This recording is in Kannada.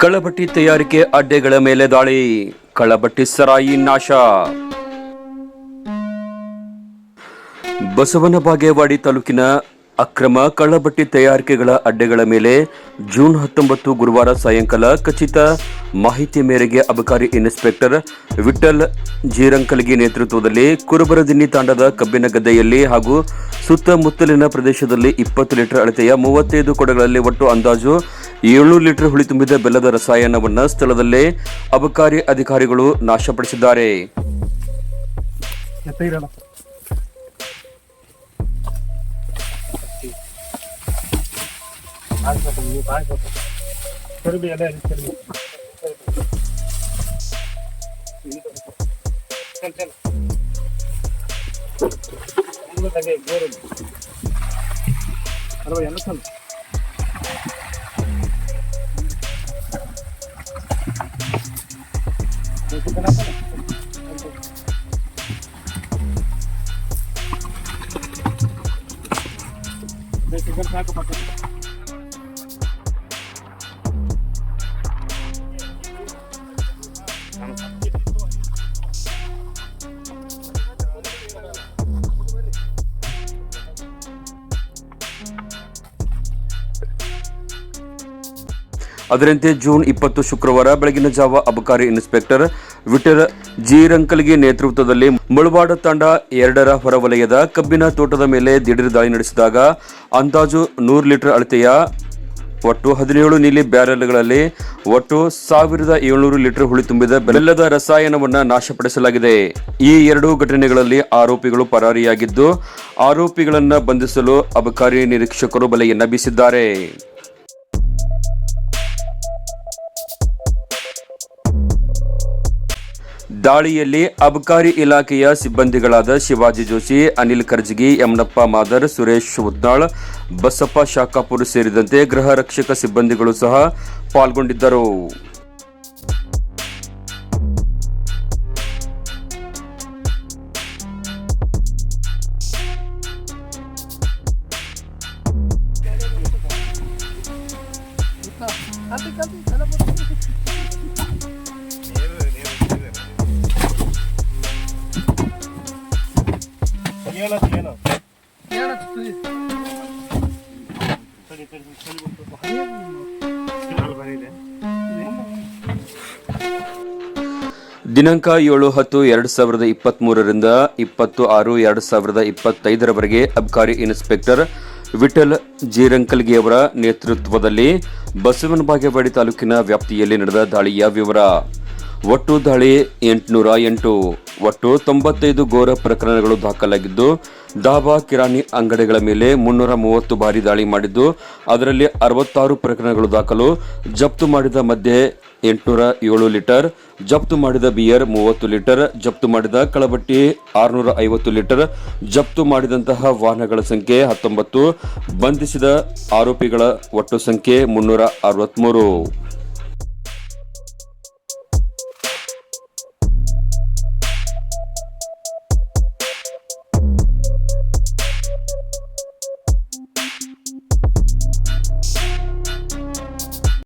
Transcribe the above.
ಕಳ್ಳಬಟ್ಟಿ ತಯಾರಿಕೆ ಅಡ್ಡೆಗಳ ಮೇಲೆ ದಾಳಿ. ಕಳಬಟ್ಟಿ ಸರಾಯಿ ನಾಶ. ಬಸವನ ಬಾಗೇವಾಡಿ ತಾಲೂಕಿನ ಅಕ್ರಮ ಕಳ್ಳಬಟ್ಟಿ ತಯಾರಿಕೆಗಳ ಅಡ್ಡೆಗಳ ಮೇಲೆ ಜೂನ್ ಹತ್ತೊಂಬತ್ತು ಗುರುವಾರ ಸಾಯಂಕಾಲ ಖಚಿತ ಮಾಹಿತಿ ಮೇರೆಗೆ ಅಬಕಾರಿ ಇನ್ಸ್ಪೆಕ್ಟರ್ ವಿಠಲ್ ಜೀರಂಕಲ್ಗಿ ನೇತೃತ್ವದಲ್ಲಿ ಕುರುಬರದಿನ್ನಿ ತಾಂಡದ ಕಬ್ಬಿನ ಗದ್ದೆಯಲ್ಲಿ ಹಾಗೂ ಸುತ್ತಮುತ್ತಲಿನ ಪ್ರದೇಶದಲ್ಲಿ ಇಪ್ಪತ್ತು ಲೀಟರ್ ಅಳತೆಯ ಮೂವತ್ತೈದು ಕೊಡಗಳಲ್ಲಿ ಒಟ್ಟು ಅಂದಾಜು ಏಳ್ನೂರು ಲೀಟರ್ ಹುಳಿ ತುಂಬಿದ ಬೆಲ್ಲದ ರಸಾಯನವನ್ನು ಸ್ಥಳದಲ್ಲೇ ಅಬಕಾರಿ ಅಧಿಕಾರಿಗಳು ನಾಶಪಡಿಸಿದ್ದಾರೆ. ಕರಿಬಿ ಎಲ್ಲ Dito ka na pala. Dito ka na pala. ಅದರಂತೆ ಜೂನ್ ಇಪ್ಪತ್ತು ಶುಕ್ರವಾರ ಬೆಳಗಿನ ಜಾವ ಅಬಕಾರಿ ಇನ್ಸ್ಪೆಕ್ಟರ್ ವಿಟರ್ ಜೀರಂಕಲ್ಗೆ ನೇತೃತ್ವದಲ್ಲಿ ಮುಳವಾಡ ತಂಡ ಎರಡರ ಹೊರವಲಯದ ಕಬ್ಬಿನ ತೋಟದ ಮೇಲೆ ದಿಢೀರ್ ದಾಳಿ ನಡೆಸಿದಾಗ ಅಂದಾಜು ನೂರು ಲೀಟರ್ ಅಳತೆಯ ಒಟ್ಟು ಹದಿನೇಳು ನೀಲಿ ಬ್ಯಾರೆಲ್ಗಳಲ್ಲಿ ಒಟ್ಟು ಸಾವಿರದ ಏಳ್ನೂರು ಲೀಟರ್ ಹುಳಿ ತುಂಬಿದ ಬೆಲ್ಲದ ರಸಾಯನವನ್ನು ನಾಶಪಡಿಸಲಾಗಿದೆ. ಈ ಎರಡೂ ಘಟನೆಗಳಲ್ಲಿ ಆರೋಪಿಗಳು ಪರಾರಿಯಾಗಿದ್ದು, ಆರೋಪಿಗಳನ್ನು ಬಂಧಿಸಲು ಅಬಕಾರಿ ನಿರೀಕ್ಷಕರು ಬಲೆಯನ್ನ ಬೀಸಿದ್ದಾರೆ. ದಾಳಿಯಲ್ಲಿ ಅಬಕಾರಿ ಇಲಾಖೆಯ ಸಿಬ್ಬಂದಿಗಳಾದ ಶಿವಾಜಿ ಜೋಶಿ, ಅನಿಲ್ ಕರ್ಜಗಿ ಯಮನಪ್ಪ ಮಾದರ್, ಸುರೇಶ್ ಉದ್ನಾಳ್ ಬಸಪ್ಪ ಶಾಖಾಪುರ್ ಸೇರಿದಂತೆ ಗೃಹ ರಕ್ಷಕ ಸಿಬ್ಬಂದಿಗಳು ಸಹ ಪಾಲ್ಗೊಂಡಿದ್ದರು. ಏನ ಏನು ಸರಿ ದಿನಾಂಕ ಏಳು ಹತ್ತು ಎರಡು ಸಾವಿರದ ಇಪ್ಪತ್ತ್ ಮೂರರಿಂದ ಇಪ್ಪತ್ತು ಆರು ಎರಡು ಸಾವಿರದ ಇಪ್ಪತ್ತೈದರವರೆಗೆ ಅಬ್ಕಾರಿ ಇನ್ಸ್ಪೆಕ್ಟರ್ ವಿಠಲ್ ಜೀರಂಕಲ್ಗಿಯವರ ನೇತೃತ್ವದಲ್ಲಿ ಬಸವನ ಬಾಗೇವಾಡಿ ತಾಲೂಕಿನ ವ್ಯಾಪ್ತಿಯಲ್ಲಿ ನಡೆದ ದಾಳಿಯ ವಿವರ. ಒಟ್ಟು ದಾಳಿ ಎಂಟುನೂರ ಎಂಟು. ಒಟ್ಟು ತೊಂಬತ್ತೈದು ಘೋರ ಪ್ರಕರಣಗಳು ದಾಖಲಾಗಿದ್ದು ದಾಬಾ ಕಿರಾಣಿ ಅಂಗಡಿಗಳ ಮೇಲೆ ಮುನ್ನೂರ ಮೂವತ್ತು ಬಾರಿ ದಾಳಿ ಮಾಡಿದ್ದು, ಅದರಲ್ಲಿ ಅರವತ್ತಾರು ಪ್ರಕರಣಗಳು ದಾಖಲು. ಜಪ್ತು ಮಾಡಿದ ಮಧ್ಯೆ ಎಂಟುನೂರ ಏಳು ಲೀಟರ್, ಜಪ್ತು ಮಾಡಿದ ಬಿಯರ್ ಮೂವತ್ತು ಲೀಟರ್, ಜಪ್ತು ಮಾಡಿದ ಕಳಬಟ್ಟಿ ಆರುನೂರ ಐವತ್ತು ಲೀಟರ್, ಜಪ್ತು ಮಾಡಿದಂತಹ ವಾಹನಗಳ ಸಂಖ್ಯೆ ಹತ್ತೊಂಬತ್ತು. ಬಂಧಿಸಿದ ಆರೋಪಿಗಳ ಒಟ್ಟು ಸಂಖ್ಯೆ ಮುನ್ನೂರ ಅರವತ್ಮೂರು.